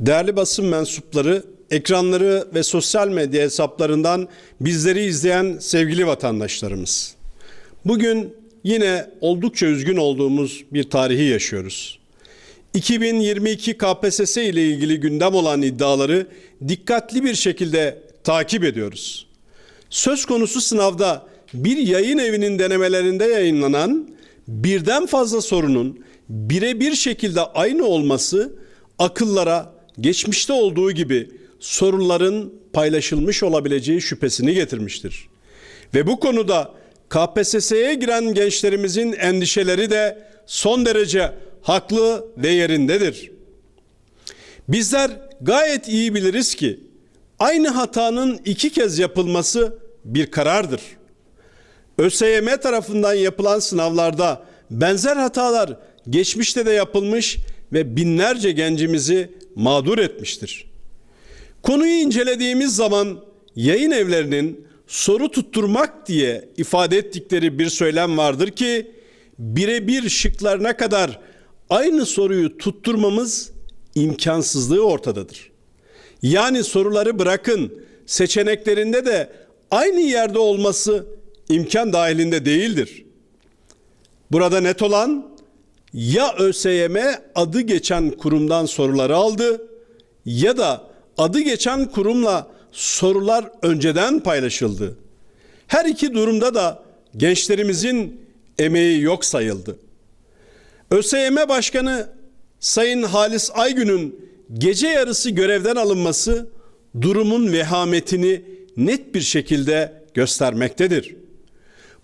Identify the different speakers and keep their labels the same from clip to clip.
Speaker 1: Değerli basın mensupları, ekranları ve sosyal medya hesaplarından bizleri izleyen sevgili vatandaşlarımız. Bugün yine oldukça üzgün olduğumuz bir tarihi yaşıyoruz. 2022 KPSS ile ilgili gündem olan iddiaları dikkatli bir şekilde takip ediyoruz. Söz konusu sınavda bir yayın evinin denemelerinde yayınlanan birden fazla sorunun birebir şekilde aynı olması akıllara geçmişte olduğu gibi soruların paylaşılmış olabileceği şüphesini getirmiştir. Ve bu konuda KPSS'ye giren gençlerimizin endişeleri de son derece haklı ve yerindedir. Bizler gayet iyi biliriz ki aynı hatanın iki kez yapılması bir karardır. ÖSYM tarafından yapılan sınavlarda benzer hatalar geçmişte de yapılmış ve binlerce gencimizi mağdur etmiştir. Konuyu incelediğimiz zaman yayın evlerinin soru tutturmak diye ifade ettikleri bir söylem vardır ki birebir şıklarına kadar aynı soruyu tutturmamız imkansızlığı ortadadır. Yani soruları bırakın seçeneklerinde de aynı yerde olması imkan dahilinde değildir. Burada net olan ya ÖSYM adı geçen kurumdan soruları aldı ya da adı geçen kurumla sorular önceden paylaşıldı. Her iki durumda da gençlerimizin emeği yok sayıldı. ÖSYM Başkanı Sayın Halis Aygün'ün gece yarısı görevden alınması durumun vehametini net bir şekilde göstermektedir.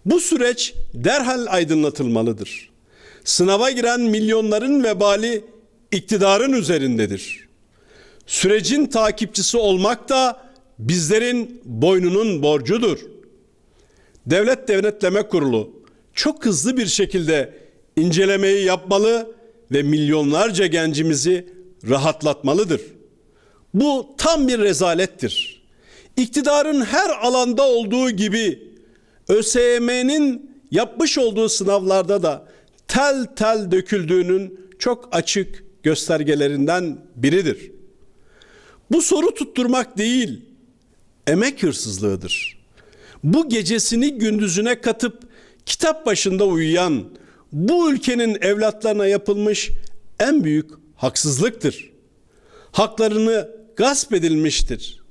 Speaker 1: Bu süreç derhal aydınlatılmalıdır. Sınava giren milyonların vebali iktidarın üzerindedir. Sürecin takipçisi olmak da bizlerin boynunun borcudur. Devlet Denetleme Kurulu çok hızlı bir şekilde incelemeyi yapmalı ve milyonlarca gencimizi rahatlatmalıdır. Bu tam bir rezalettir. İktidarın her alanda olduğu gibi ÖSYM'nin yapmış olduğu sınavlarda da tel tel döküldüğünün çok açık göstergelerinden biridir. Bu soru tutturmak değil, emek hırsızlığıdır. Bu gecesini gündüzüne katıp kitap başında uyuyan bu ülkenin evlatlarına yapılmış en büyük haksızlıktır. Haklarını gasp edilmiştir.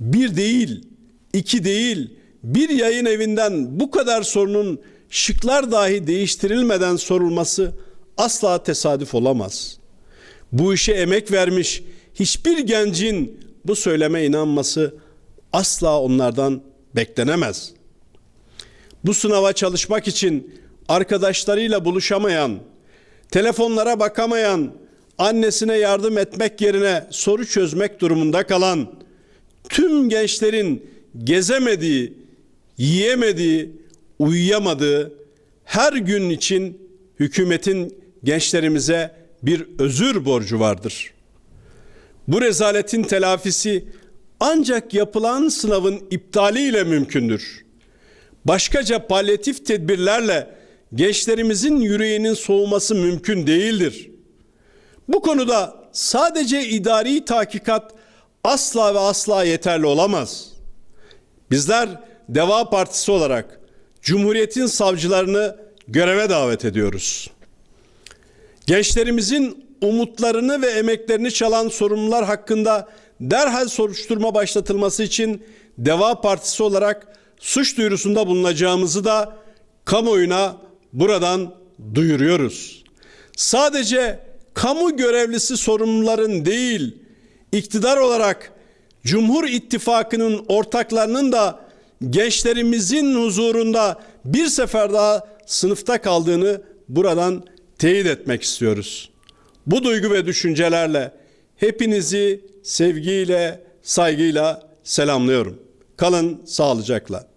Speaker 1: Bir değil, iki değil, bir yayın evinden bu kadar sorunun şıklar dahi değiştirilmeden sorulması asla tesadüf olamaz. Bu işe emek vermiş hiçbir gencin bu söyleme inanması asla onlardan beklenemez. Bu sınava çalışmak için arkadaşlarıyla buluşamayan, telefonlara bakamayan, annesine yardım etmek yerine soru çözmek durumunda kalan tüm gençlerin gezemediği, yiyemediği, uyuyamadığı her gün için hükümetin gençlerimize bir özür borcu vardır. Bu rezaletin telafisi ancak yapılan sınavın iptaliyle mümkündür. Başkaca palyatif tedbirlerle gençlerimizin yüreğinin soğuması mümkün değildir. Bu konuda sadece idari tahkikat asla ve asla yeterli olamaz. Bizler Deva Partisi olarak Cumhuriyet'in savcılarını göreve davet ediyoruz. Gençlerimizin umutlarını ve emeklerini çalan sorumlular hakkında derhal soruşturma başlatılması için Deva Partisi olarak suç duyurusunda bulunacağımızı da kamuoyuna buradan duyuruyoruz. Sadece kamu görevlisi sorumluların değil, iktidar olarak Cumhur İttifakı'nın ortaklarının da gençlerimizin huzurunda bir sefer daha sınıfta kaldığını buradan teyit etmek istiyoruz. Bu duygu ve düşüncelerle hepinizi sevgiyle, saygıyla selamlıyorum. Kalın sağlıcakla.